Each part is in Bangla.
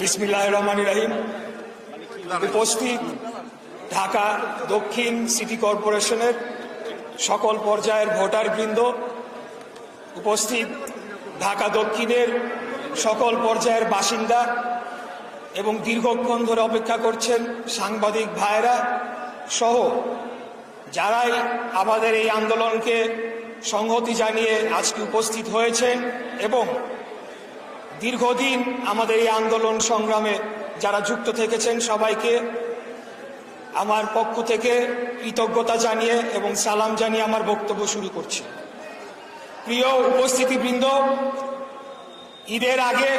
বিসমিল্লাহ রহমান রাহিম। উপস্থিত ঢাকা দক্ষিণ সিটি কর্পোরেশনের সকল পর্যায়ের ভোটার বৃন্দ উপস্থিত ঢাকা দক্ষিণের সকল পর্যায়ের বাসিন্দা এবং দীর্ঘক্ষণ ধরে অপেক্ষা করছেন সাংবাদিক ভাইরা সহ, যারাই আমাদের এই আন্দোলনকে সংহতি জানিয়ে আজকে উপস্থিত হয়েছেন এবং দীর্ঘদিন আমাদের এই আন্দোলন সংগ্রামে যারা যুক্ত থেকেছেন সবাইকে আমার পক্ষ থেকে কৃতজ্ঞতা জানিয়ে এবং সালাম জানিয়ে আমার বক্তব্য শুরু করছি। প্রিয় উপস্থিতিবৃন্দ, ঈদের আগে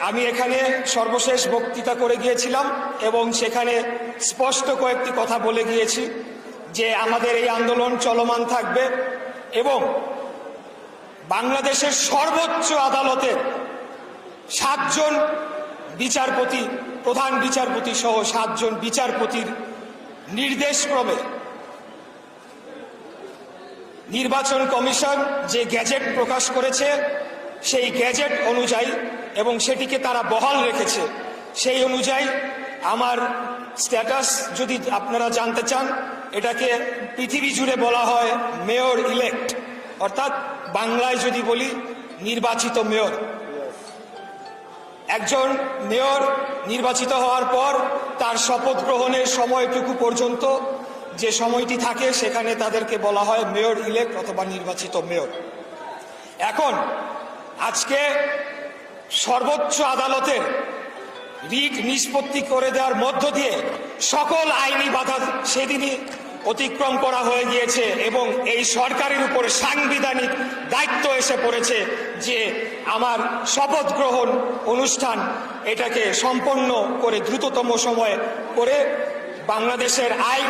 আমি এখানে সর্বশেষ বক্তৃতা করে গিয়েছিলাম এবং সেখানে স্পষ্ট কয়েকটি কথা বলে গিয়েছি যে আমাদের এই আন্দোলন চলমান থাকবে এবং বাংলাদেশের সর্বোচ্চ আদালতের সাতজন বিচারপতি, প্রধান বিচারপতি সহ সাতজন বিচারপতির নির্দেশক্রমে নির্বাচন কমিশন যে গ্যাজেট প্রকাশ করেছে সেই গ্যাজেট অনুযায়ী এবং সেটিকে তারা বহাল রেখেছে। সেই অনুযায়ী আমার স্ট্যাটাস যদি আপনারা জানতে চান, এটাকে পৃথিবী জুড়ে বলা হয় মেয়র ইলেক্ট। অর্থাৎ বাংলায় যদি বলি, নির্বাচিত মেয়র। একজন মেয়র নির্বাচিত হওয়ার পর তার শপথ গ্রহণের সময়টুকু পর্যন্ত যে সময়টি থাকে, সেখানে তাদেরকে বলা হয় মেয়র ইলেক্ট অথবা নির্বাচিত মেয়র। এখন আজকে সর্বোচ্চ আদালতের রিট নিষ্পত্তি করে দেওয়ার মধ্য দিয়ে সকল আইনি বাধা সেদিনই অতিক্রম করা হয়ে গিয়েছে এবং এই সরকারের উপরে সাংবিধানিক দায়িত্ব এসে পড়েছে যে আমার শপথ গ্রহণ অনুষ্ঠান এটাকে সম্পন্ন করে দ্রুততম সময়ে করে বাংলাদেশের আইন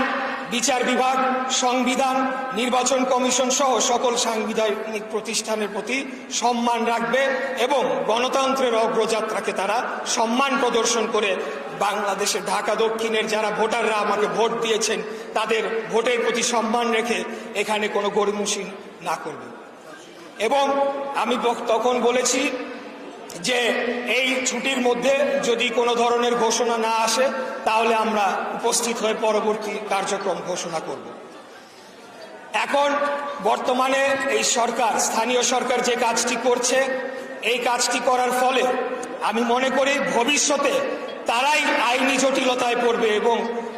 বিচার বিভাগ, সংবিধান, নির্বাচন কমিশন সহ সকল সাংবিধানিক প্রতিষ্ঠানের প্রতি সম্মান রাখবে এবং গণতন্ত্রের অগ্রযাত্রাকে তারা সম্মান প্রদর্শন করে বাংলাদেশের ঢাকা দক্ষিণের যারা ভোটাররা আমাকে ভোট দিয়েছেন, তাদের ভোটের প্রতি সম্মান রেখে এখানে কোনো গরিমসি না করবে। এবং আমি তখন বলেছি যে এই ছুটির মধ্যে যদি কোনো ধরনের ঘোষণা না আসে, তাহলে আমরা উপস্থিত হয়ে পরবর্তী কার্যক্রম ঘোষণা করব। এখন বর্তমানে এই সরকার, স্থানীয় সরকার যে কাজটি করছে, এই কাজটি করার ফলে আমি মনে করি ভবিষ্যতে তারাই আইনি জটিলতায় পড়বে এবং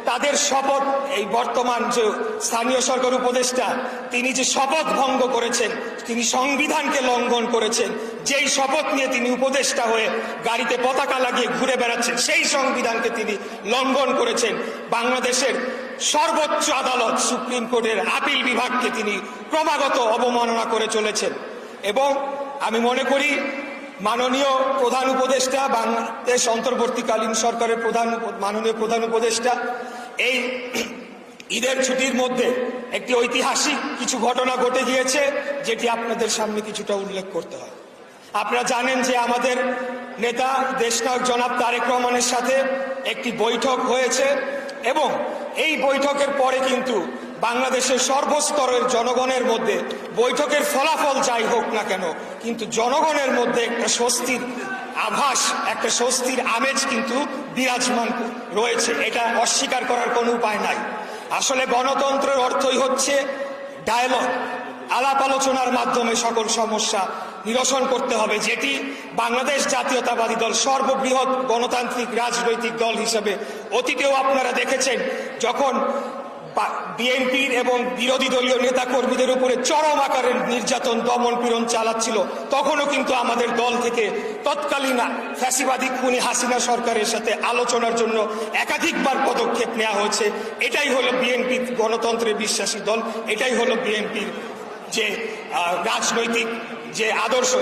তাদের শপথ, এই বর্তমান যে স্থানীয় সরকার উপদেষ্টা, তিনি যে শপথ ভঙ্গ করেছেন, তিনি সংবিধানকে লঙ্ঘন করেছেন যেই শপথ নিয়ে তিনি উপদেষ্টা হয়ে গাড়িতে পতাকা লাগিয়ে ঘুরে বেড়াচ্ছেন, সেই সংবিধানকে তিনি লঙ্ঘন করেছেন। বাংলাদেশের সর্বোচ্চ আদালত সুপ্রিম কোর্টের আপিল বিভাগকে তিনি ক্রমাগত অবমাননা করে চলেছেন। এবং আমি মনে করি, মাননীয় প্রধান উপদেষ্টা, বাংলাদেশ অন্তর্বর্তীকালীন সরকারের প্রধান মাননীয় প্রধান উপদেষ্টা, এই ঈদের ছুটির মধ্যে একটি ঐতিহাসিক কিছু ঘটনা ঘটে গিয়েছে, যেটি আপনাদের সামনে কিছুটা উল্লেখ করতে হয়। আপনারা জানেন যে আমাদের নেতা দেশনায়ক জনাব তারেক রহমানের সাথে একটি বৈঠক হয়েছে এবং এই বৈঠকের পরে কিন্তু বাংলাদেশের সর্বস্তরের জনগণের মধ্যে বৈঠকের ফলাফল যাই হোক না কেন, কিন্তু জনগণের মধ্যে একটা স্বস্তির আভাস, একটা স্বস্তির আমেজ কিন্তু বিরাজমান রয়েছে। এটা অস্বীকার করার কোনো উপায় নাই। আসলে গণতন্ত্রের অর্থই হচ্ছে ডায়ালগ আলাপ আলোচনার মাধ্যমে সকল সমস্যা নিরসন করতে হবে, যেটি বাংলাদেশ জাতীয়তাবাদী দল সর্ববৃহৎ গণতান্ত্রিক রাজনৈতিক দল হিসেবে। অতীতেও আপনারা দেখেছেন, যখন বিএনপির এবং বিরোধী দলীয় নেতা কর্মীদের উপরে চরম আকারের নির্যাতন, দমন পীড়ন চালাচ্ছিল, তখনও কিন্তু আমাদের দল থেকে তৎকালীন ফ্যাসিবাদী খুনি হাসিনা সরকারের সাথে আলোচনার জন্য একাধিকবার পদক্ষেপ নেওয়া হয়েছে। এটাই হলো বিএনপি গণতন্ত্রে বিশ্বাসী দল, এটাই হলো বিএনপির যে রাজনৈতিক যে আদর্শ,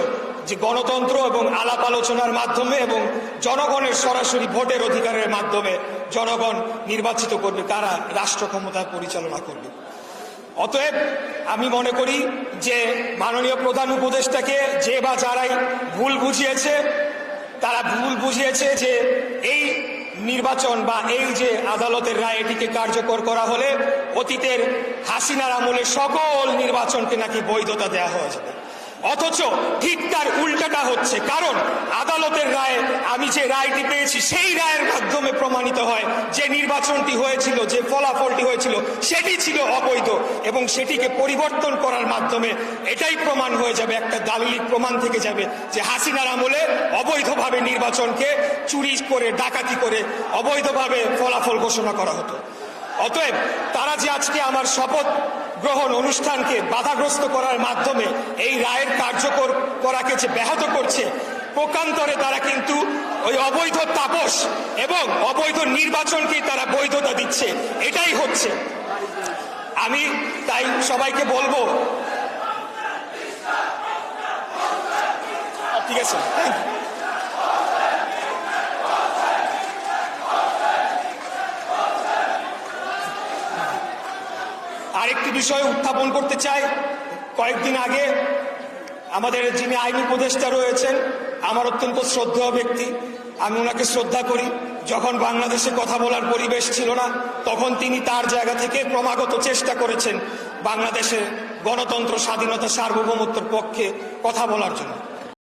যে গণতন্ত্র এবং আলাপ আলোচনার মাধ্যমে এবং জনগণের সরাসরি ভোটের অধিকারের মাধ্যমে জনগণ নির্বাচিত করবে, কারা রাষ্ট্র ক্ষমতা পরিচালনা করবে। অতএব আমি মনে করি যে মাননীয় প্রধান উপদেষ্টাকে যে বা যারাই ভুল বুঝিয়েছে, তারা ভুল বুঝিয়েছে যে এই নির্বাচন বা এই যে আদালতের রায় এটিকে কার্যকর করা হলে অতীতের হাসিনার আমলে সকল নির্বাচনকে নাকি বৈধতা দেওয়া হয়ে যাবে অথচ ঠিক তার উল্টাটা হচ্ছে। কারণ আদালতের রায়ে আমি যে রায়টি পেয়েছি, সেই রায়ের মাধ্যমে প্রমাণিত হয় যে নির্বাচনটি হয়েছিল, যে ফলাফলটি হয়েছিল, সেটি ছিল অবৈধ এবং সেটিকে পরিবর্তন করার মাধ্যমে এটাই প্রমাণ হয়ে যাবে, একটা দালিলিক প্রমাণ থেকে যাবে যে হাসিনার আমলে অবৈধভাবে নির্বাচনকে চুরি করে, ডাকাতি করে অবৈধভাবে ফলাফল ঘোষণা করা হতো। অতএব তারা যে আজকে আমার শপথ গ্রহণ অনুষ্ঠানকে বাধাগ্রস্ত করার মাধ্যমে এই রায়ের কার্যকর করাকে যে ব্যাহত করছে, প্রকান্তরে তারা কিন্তু ওই অবৈধ তাপস এবং অবৈধ নির্বাচনকেই তারা বৈধতা দিচ্ছে। এটাই হচ্ছে। আমি তাই সবাইকে বলব, ঠিক আছে? থ্যাংক ইউ আরেকটি বিষয় উত্থাপন করতে চাই। কয়েকদিন আগে আমাদের যিনি আইন উপদেষ্টা রয়েছেন, আমার অত্যন্ত শ্রদ্ধেয় ব্যক্তি, আমি ওনাকে শ্রদ্ধা করি। যখন বাংলাদেশে কথা বলার পরিবেশ ছিল না, তখন তিনি তার জায়গা থেকে ক্রমাগত চেষ্টা করেছেন বাংলাদেশের গণতন্ত্র, স্বাধীনতা, সার্বভৌমত্বের পক্ষে কথা বলার জন্য।